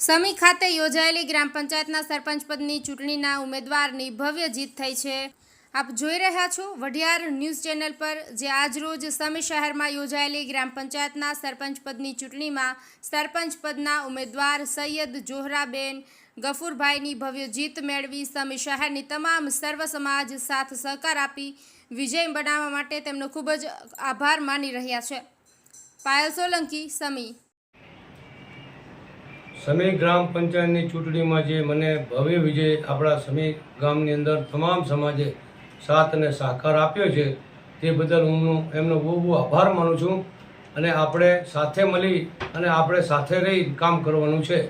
સમી ખાતે યોજાયેલી ગ્રામ પંચાયતના સરપંચ પદની ચૂંટણીના ઉમેદવારની ભવ્ય જીત થઈ છે. આપ જોઈ રહ્યા છો વઢિયાર ન્યૂઝ ચેનલ પર, જે આજરોજ સમી શહેરમાં યોજાયેલી ગ્રામ પંચાયતના સરપંચ પદની ચૂંટણીમાં સરપંચ પદના ઉમેદવાર સૈયદ જોહરાબેન ગફુરભાઈની ભવ્ય જીત મેળવી સમી શહેરની તમામ સર્વ સમાજ સાથ સહકાર આપી વિજય બનાવવા માટે તેમનો ખૂબ જ આભાર માની રહ્યા છે. પાયલ સોલંકી, સમી. સમી ગ્રામ પંચાયતની ચૂંટણીમાં જે મને ભવ્ય વિજય આપણા સમી ગામની અંદર તમામ સમાજે સાથ અને સહકાર આપ્યો છે, તે બદલ હું એમનો બહુ બહુ આભાર માનું છું. અને આપણે સાથે મળી અને આપણે સાથે રહી કામ કરવાનું છે.